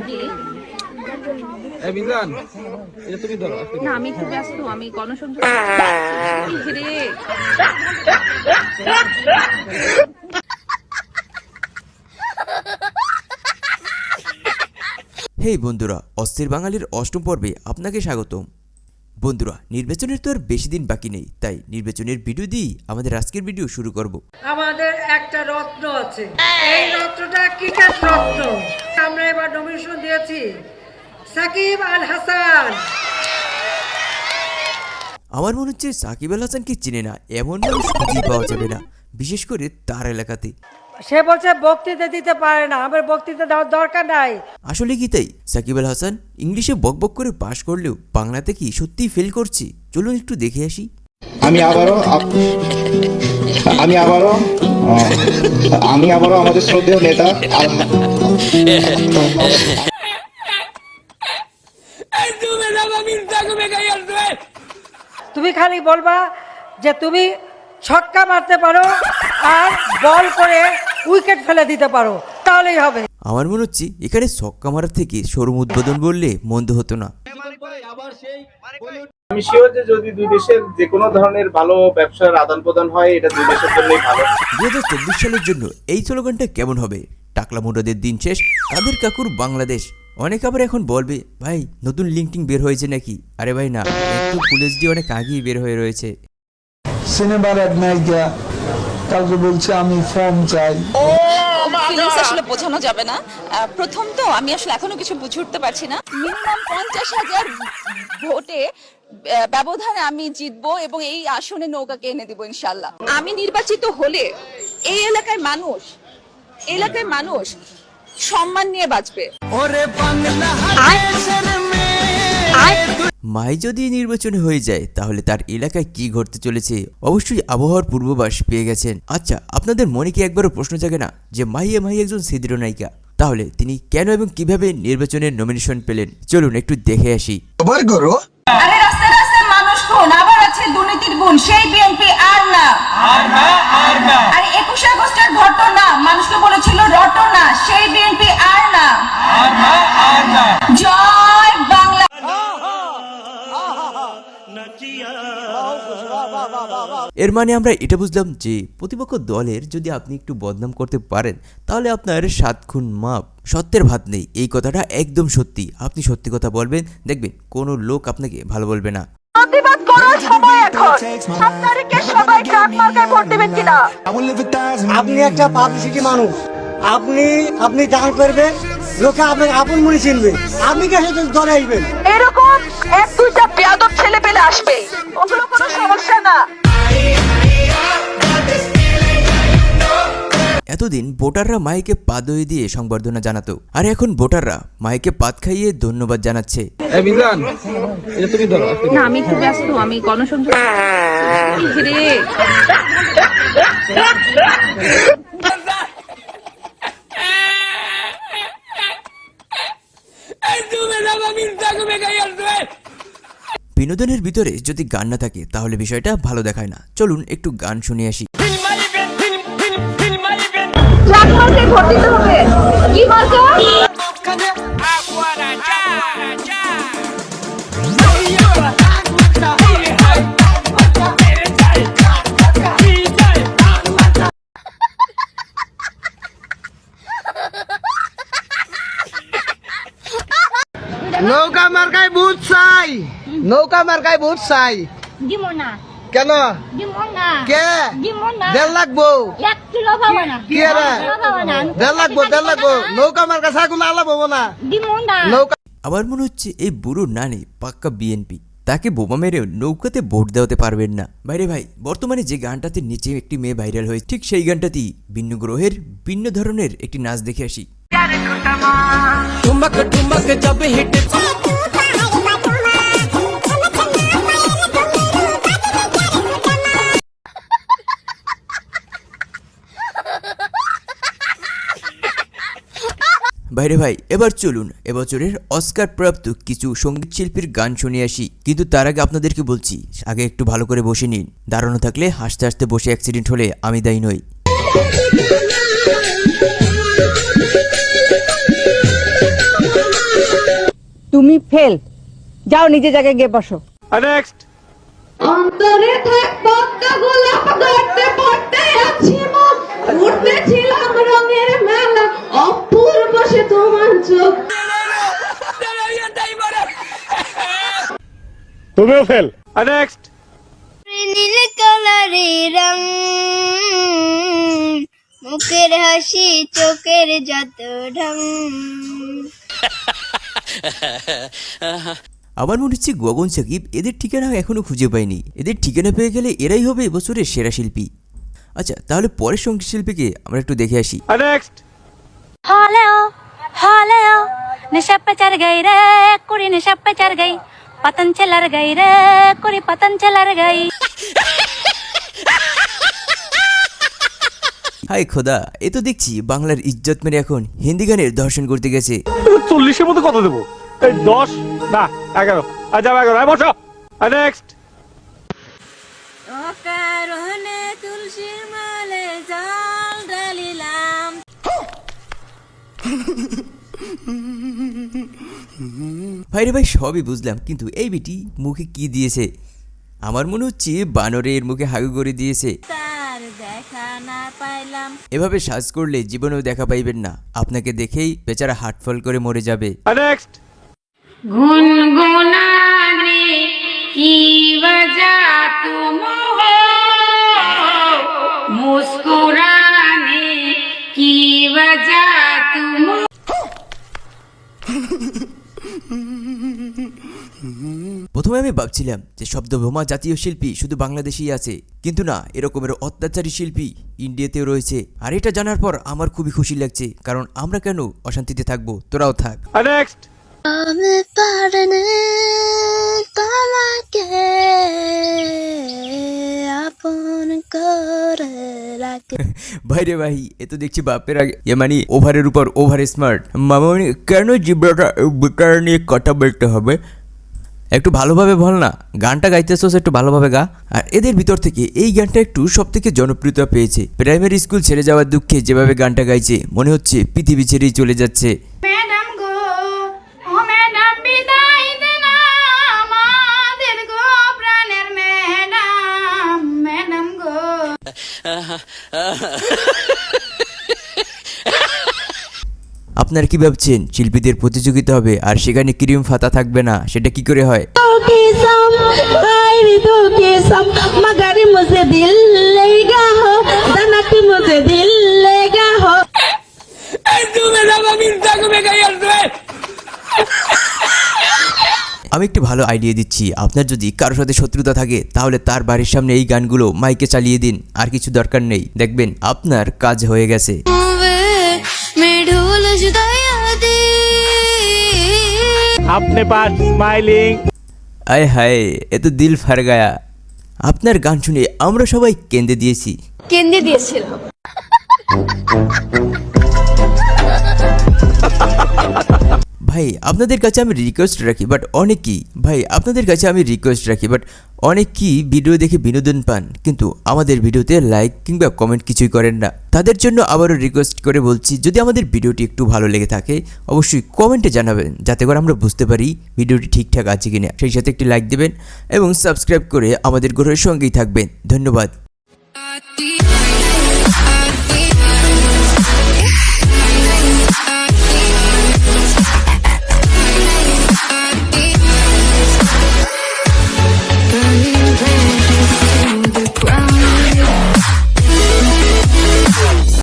জি এই মিজান এটা তুমি ধরো না আমি একটু ব্যস্ত আমি গণসংযোগ হেই বন্ধুরা অস্থির বাঙালির অষ্টম পর্বে আপনাকে স্বাগতম। বন্ধুরা নির্বাচনের তো আর বেশি দিন বাকি নেই তাই নির্বাচনের ভিডিও দিয়েই আমাদের আজকের ভিডিও শুরু করব। আমাদের একটা রত্ন আছে। এই রত্নটা ক্রিকেট রত্ন? আমরা এবার নমিনেশন দিয়েছি সাকিব আল হাসান। আমার মনে হচ্ছে সাকিব আল হাসানকে চিনে না এমন মানুষ খুঁজেই পাওয়া যাবে না বিশেষ করে তার এলাকাতে। সে বলছে বক্তৃতা দিতে পারে না আমার বক্তৃতা দেওয়ার দরকার নাই। আসলে কি তাই? সাকিব আল হাসান ইংলিশে বক বক করে পাশ করলেও বাংলাতে কি সত্যিই ফেল করছে? চলুন একটু দেখে আসি। আমি আবারও আমি আবারও আমি আবারও আমাদের শ্রদ্ধেয় নেতা তুমি খালি বলবা যে তুমি ছক্কা মারতে পারো আর বল করে উইকেট ফেলে দিতে পারো তাহলেই হবে। আমার মনে হচ্ছে এখানে ছক্কা মারার থেকে শোরুম উদ্বোধন বললে মন্দ হতো না। আমি শিওর যে যদি দুই দেশের যে কোনো ধরনের ভালো ব্যবসার আদান প্রদান হয় এটা দুই দেশের জন্যই ভালো। দু হাজার চব্বিশ সালের জন্য এই স্লোগানটা কেমন হবে? টাকলা মুন্ডাদের দিন শেষ কাদের কাকুর বাংলাদেশ? অনেক আবার এখন বলবে ভাই নতুন লিঙ্কিং বের হয়েছে নাকি? আরে ভাই না একটু ফুল এইচডি অনেক আগেই বের হয়ে রয়েছে। সিনেমার এক নায়িকা কাউকে বলছে আমি ফর্ম চাই। ফিলিংস আসলে বোঝানো যাবে না। প্রথম তো আমি আসলে এখনও কিছু বুঝে উঠতে পারছি না। মিনিমাম পঞ্চাশ হাজার ভোটে ব্যবধানে আমি জিতবো এবং এই আসনে নৌকাকে এনে দিব ইনশাল্লাহ আমি নির্বাচিত হলে এই এলাকার মানুষ এই মানুষ সম্মান নিয়ে বাঁচবে। মাই যদি নির্বাচনে হয়ে যায় তাহলে তার এলাকায় কি ঘটতে চলেছে? অবশ্যই আবহাওয়ার পূর্বাভাস পেয়ে গেছেন। আচ্ছা আপনাদের মনে কি একবারও প্রশ্ন জাগে না যে মাহিয়া মাহি একজন সিদ্র নায়িকা? তাহলে তিনি কেন এবং কীভাবে নির্বাচনের নমিনেশন পেলেন? চলুন একটু দেখে আসি। আরে রাস্তায় রাস্তায় মানুষ খুন আবার আছে দুর্নীতির গুণ সেই বিএনপি আর না। আরে একুশে আগস্টের ঘটনা মানুষকে বলেছিল রটনা সেই বিএনপি আর না। জয়! এর মানে আমরা এটা বুঝলাম যে প্রতিপক্ষ দলের যদি আপনি একটু বদনাম করতে পারেন তাহলে আপনার সাত খুন মাপ সত্যের ভাত নেই। এই কথাটা একদম সত্যি। আপনি সত্যি কথা বলবেন দেখবেন কোনো লোক আপনাকে ভালো বলবে না। প্রতিবাদ করার সময় এখন। সাত তারিখে সবাই ট্রাক মার্কায় ভোট দেবেন কিনা? আপনি একটা পাবলিসিটি মানুষ। আপনি আপনি দান করবেন লোকে আপনাকে আপন মনে চিনবে। আপনি কে সাথে দলে আসবেন এরকম এক দুইটা বেয়াদব ছেলে পেলে আসবে। ওগুলো কোনো সমস্যা না। এতদিন ভোটাররা মাইকে পা দই দিয়ে সংবর্ধনা জানাতো। আর এখন ভোটাররা মাইকে পাত খাইয়ে ধন্যবাদ জানাচ্ছে। এই মিজান এটা তুমি ধরো। আজকে না আমি একটু ব্যস্ত আমি গণসংযোগ বিনোদনের ভিতরে যদি গান না থাকে তাহলে বিষয়টা ভালো দেখায় না চলুন একটু গান শুনে আসি কি নৌকা মার্কায় ভূত চাই। নৌকা মার্কায় ভূত চাই। দিব না। কেন? কে? দেড় লাগবো দেড় লাগবো দেড় লাগবো নৌকা মার্কা আলাপ হব না। নৌকা আমার মনে হচ্ছে এই বুড়ো নানি পাক্কা বিএনপি। তাকে বোমা মেরে নৌকাতে ভোট দেওয়াতে পারবেন না। বাইরে ভাই বর্তমানে যে গানটাতে নিচে একটি মেয়ে ভাইরাল হয়েছে ঠিক সেই গানটাতেই ভিন্ন গ্রহের ভিন্ন ধরনের একটি নাচ দেখে আসি। ঠুমক ঠুমক জব হিট বাইরে ভাই এবার চলুন। এবছরের অস্কার প্রাপ্ত কিছু সংগীত শিল্পীর গান শুনে আসি। কিন্তু তার আগে আপনাদেরকে বলছি আগে একটু ভালো করে বসে নিন। দাঁড়ানো থাকলে হাসতে হাসতে বসে অ্যাক্সিডেন্ট হলে আমি দায়ী নই। তুমি ফেল। যাও নিজে জায়গায় গিয়ে বসো। নেক্সট অন্তরে থাক পদ্ম গোলাপ গড়তে পড়তে আছি মা উঠতেছিলাম রঙের মেলা অপূর্ব সে তোমার চোখ। তুমিও ফেল। নেক্সট নীল কালারের রং মুখের হাসি চোখের যত ঢং। আমার মনে হচ্ছে গগন সাকিব এদের ঠিকানা এখনও খুঁজে পায়নি। এদের ঠিকানা পেয়ে গেলে এরাই হবে এবছরের সেরা শিল্পী। আচ্ছা তাহলে পরের সংগীত শিল্পীকে আমরা একটু দেখে আসি। নেশা পেচার গাই রে কুড়ি নেশা গাই গাই। হাই খোদা এ তো দেখছি বাংলার ইজ্জত মেরে এখন হিন্দি গানের দর্শন করতে গেছে। চল্লিশের মতো কত দেবো? এই দশ না এগারো। যাব এগারো আর বসো। নেক্সট অকারণে তুলসীর মালে জল ঢালিলাম। ভাইরে ভাই সবই বুঝলাম কিন্তু এই বিটি মুখে কি দিয়েছে? আমার মনে হচ্ছে বানরের মুখে হাগু করে দিয়েছে। এভাবে সাজ করলে জীবনেও দেখা পাইবেন না। আপনাকে দেখেই বেচারা হাটফল করে মরে যাবে। ভাবছিলাম যে শব্দভোমা জাতীয় শিল্পী শুধু বাংলাদেশেই আছে কিন্তু না এরকমের অত্যাচারী শিল্পী ইন্ডিয়াতেও রয়েছে। আর এটা জানার পর আমার খুবই খুশি লাগছে কারণ আমরা কেন অশান্তিতে থাকব? তোরাও থাক। নেক্সট আমি পারনে তোমাকে আপন করে রাখে। ভাইরে ভাই এ তো দেখছি বাপের আগে। এ মানে ওভারের উপর ওভার স্মার্ট। মামানি কেন জিব্রাটা বেকার নিয়ে কথা বলতে হবে? একটু ভালোভাবে বল না। গানটা গাইতেছোস একটু ভালোভাবে গা। আর এদের ভিতর থেকে এই গানটা একটু সব থেকে জনপ্রিয়তা পেয়েছে। প্রাইমারি স্কুল ছেড়ে যাওয়ার দুঃখে যেভাবে গানটা গাইছে মনে হচ্ছে পৃথিবী ছেড়েই চলে যাচ্ছে ম্যাডাম গো ও ম্যাডাম বিদায় দেন আমাদের গো প্রাণের ম্যাডাম ম্যাডাম গো আপনার কি ভাবছেন? শিল্পীদের প্রতিযোগিতা হবে আর সেখানে ক্রিম ফাতা থাকবে না সেটা কি করে হয়? আমি একটি ভালো আইডিয়া দিচ্ছি। আপনার যদি কারোর সাথে শত্রুতা থাকে তাহলে তার বাড়ির সামনে এই গানগুলো মাইকে চালিয়ে দিন আর কিছু দরকার নেই। দেখবেন আপনার কাজ হয়ে গেছে। मैं ढोल जुदाया दी আপনি পাস স্মাইলিং আয় হায় এ তো দিল ফার গায়া আপনার গান শুনে আমরা সবাই কেঁদে দিয়েছি কেন্দ্রে দিয়েছিলাম ভাই, আপনাদের কাছে আমি রিকোয়েস্ট রাখি বাট অনেকেই ভাই, আপনাদের কাছে আমি রিকোয়েস্ট রাখি বাট অনেকেই ভিডিও দেখে বিনোদন পান, কিন্তু আমাদের ভিডিওতে লাইক কিংবা কমেন্ট কিছুই করেন না। তাদের জন্য আবারও রিকোয়েস্ট করে বলছি, যদি আমাদের ভিডিওটি একটু ভালো লেগে থাকে, অবশ্যই কমেন্টে জানাবেন, যাতে করে আমরা বুঝতে পারি ভিডিওটি ঠিকঠাক আছে কিনা। সেই সাথে একটি লাইক দেবেন এবং সাবস্ক্রাইব করে আমাদের গ্রহের সঙ্গেই থাকবেন। ধন্যবাদ।